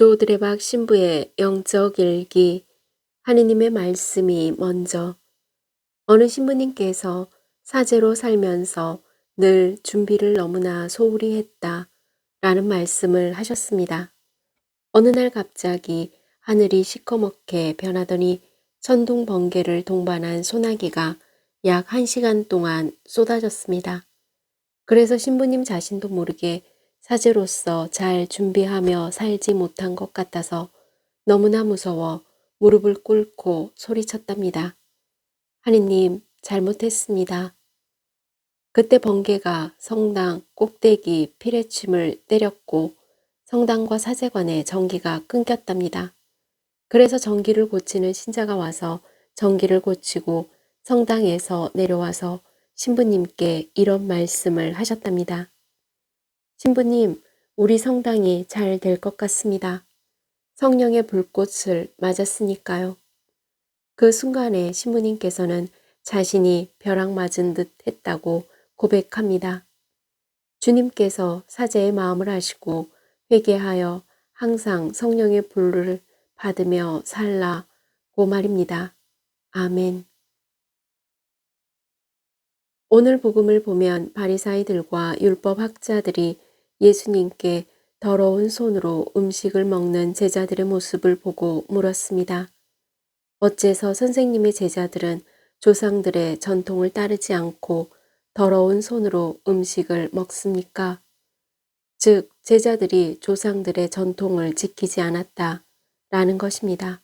조드레박 신부의 영적 일기 하느님의 말씀이 먼저 어느 신부님께서 사제로 살면서 늘 준비를 너무나 소홀히 했다 라는 말씀을 하셨습니다. 어느 날 갑자기 하늘이 시커멓게 변하더니 천둥 번개를 동반한 소나기가 약 1시간 동안 쏟아졌습니다. 그래서 신부님 자신도 모르게 사제로서 잘 준비하며 살지 못한 것 같아서 너무나 무서워 무릎을 꿇고 소리쳤답니다. 하느님, 잘못했습니다. 그때 번개가 성당 꼭대기 피레침을 때렸고 성당과 사제관의 전기가 끊겼답니다. 그래서 전기를 고치는 신자가 와서 전기를 고치고 성당에서 내려와서 신부님께 이런 말씀을 하셨답니다. 신부님, 우리 성당이 잘 될 것 같습니다. 성령의 불꽃을 맞았으니까요. 그 순간에 신부님께서는 자신이 벼락 맞은 듯 했다고 고백합니다. 주님께서 사제의 마음을 아시고 회개하여 항상 성령의 불을 받으며 살라고 말입니다. 아멘. 오늘 복음을 보면 바리사이들과 율법 학자들이 예수님께 더러운 손으로 음식을 먹는 제자들의 모습을 보고 물었습니다. 어째서 선생님의 제자들은 조상들의 전통을 따르지 않고 더러운 손으로 음식을 먹습니까? 즉, 제자들이 조상들의 전통을 지키지 않았다. 라는 것입니다.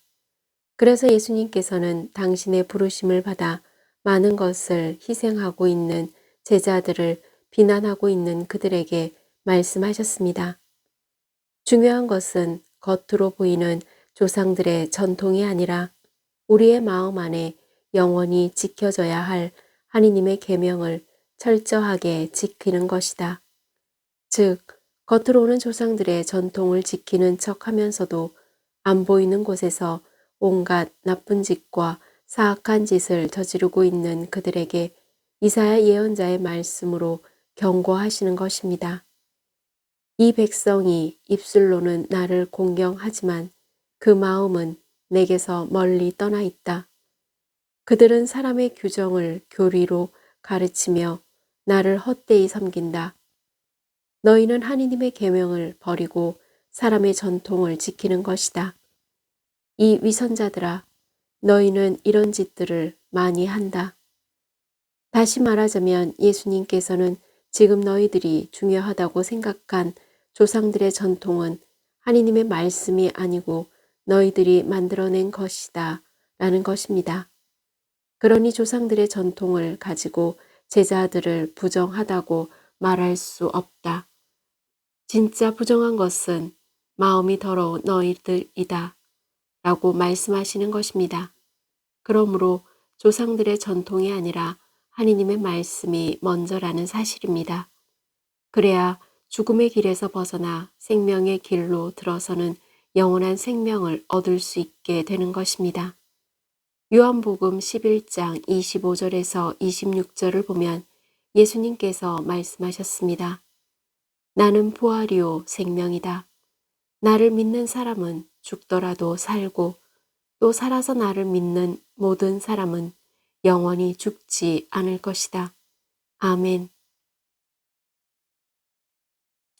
그래서 예수님께서는 당신의 부르심을 받아 많은 것을 희생하고 있는 제자들을 비난하고 있는 그들에게 말씀하셨습니다. 중요한 것은 겉으로 보이는 조상들의 전통이 아니라 우리의 마음 안에 영원히 지켜져야 할 하느님의 계명을 철저하게 지키는 것이다. 즉, 겉으로는 조상들의 전통을 지키는 척 하면서도 안 보이는 곳에서 온갖 나쁜 짓과 사악한 짓을 저지르고 있는 그들에게 이사야 예언자의 말씀으로 경고하시는 것입니다. 이 백성이 입술로는 나를 공경하지만 그 마음은 내게서 멀리 떠나 있다. 그들은 사람의 규정을 교리로 가르치며 나를 헛되이 섬긴다. 너희는 하느님의 계명을 버리고 사람의 전통을 지키는 것이다. 이 위선자들아, 너희는 이런 짓들을 많이 한다. 다시 말하자면 예수님께서는 지금 너희들이 중요하다고 생각한 조상들의 전통은 하느님의 말씀이 아니고 너희들이 만들어낸 것이다. 라는 것입니다. 그러니 조상들의 전통을 가지고 제자들을 부정하다고 말할 수 없다. 진짜 부정한 것은 마음이 더러운 너희들이다. 라고 말씀하시는 것입니다. 그러므로 조상들의 전통이 아니라 하느님의 말씀이 먼저라는 사실입니다. 그래야 죽음의 길에서 벗어나 생명의 길로 들어서는 영원한 생명을 얻을 수 있게 되는 것입니다. 요한복음 11장 25절에서 26절을 보면 예수님께서 말씀하셨습니다. 나는 부활이요 생명이다. 나를 믿는 사람은 죽더라도 살고 또 살아서 나를 믿는 모든 사람은 영원히 죽지 않을 것이다. 아멘.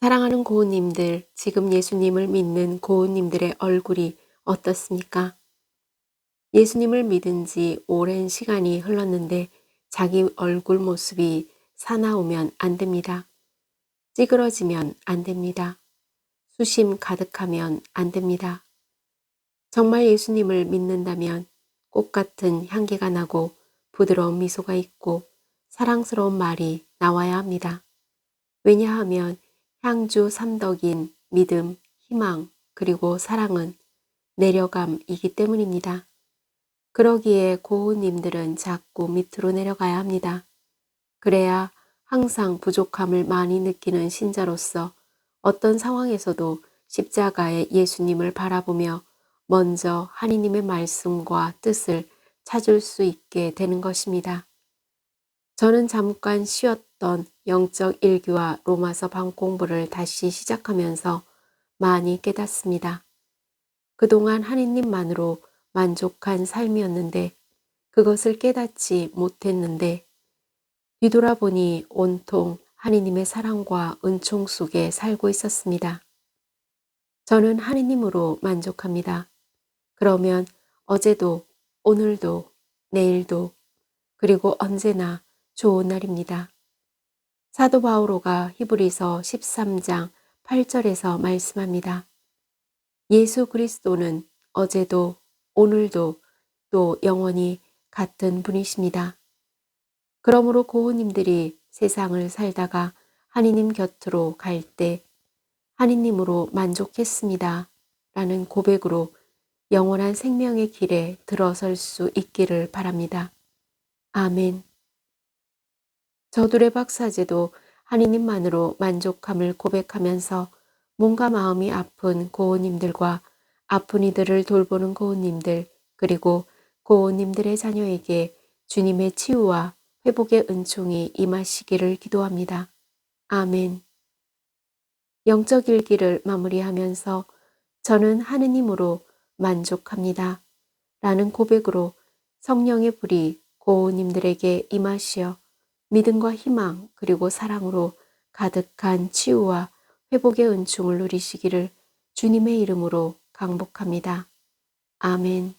사랑하는 고은님들, 지금 예수님을 믿는 고은님들의 얼굴이 어떻습니까? 예수님을 믿은 지 오랜 시간이 흘렀는데 자기 얼굴 모습이 사나우면 안 됩니다. 찌그러지면 안 됩니다. 수심 가득하면 안 됩니다. 정말 예수님을 믿는다면 꽃 같은 향기가 나고 부드러운 미소가 있고 사랑스러운 말이 나와야 합니다. 왜냐하면 향주 삼덕인 믿음, 희망, 그리고 사랑은 내려감이기 때문입니다. 그러기에 고우님들은 자꾸 밑으로 내려가야 합니다. 그래야 항상 부족함을 많이 느끼는 신자로서 어떤 상황에서도 십자가의 예수님을 바라보며 먼저 하느님의 말씀과 뜻을 찾을 수 있게 되는 것입니다. 저는 잠깐 쉬었 던 영적 일기와 로마서 방 공부를 다시 시작하면서 많이 깨닫습니다. 그동안 하느님만으로 만족한 삶이었는데 그것을 깨닫지 못했는데 뒤돌아보니 온통 하느님의 사랑과 은총 속에 살고 있었습니다. 저는 하느님으로 만족합니다. 그러면 어제도, 오늘도, 내일도, 그리고 언제나 좋은 날입니다. 사도 바오로가 히브리서 13장 8절에서 말씀합니다. 예수 그리스도는 어제도, 오늘도, 또 영원히 같은 분이십니다. 그러므로 고우님들이 세상을 살다가 하느님 곁으로 갈 때 하느님으로 만족했습니다. 라는 고백으로 영원한 생명의 길에 들어설 수 있기를 바랍니다. 아멘. 저둘의 박사제도 하느님만으로 만족함을 고백하면서 몸과 마음이 아픈 고우님들과 아픈 이들을 돌보는 고우님들 그리고 고우님들의 자녀에게 주님의 치유와 회복의 은총이 임하시기를 기도합니다. 아멘. 영적 일기를 마무리하면서 저는 하느님으로 만족합니다. 라는 고백으로 성령의 불이 고우님들에게 임하시어 믿음과 희망 그리고 사랑으로 가득한 치유와 회복의 은총을 누리시기를 주님의 이름으로 강복합니다. 아멘.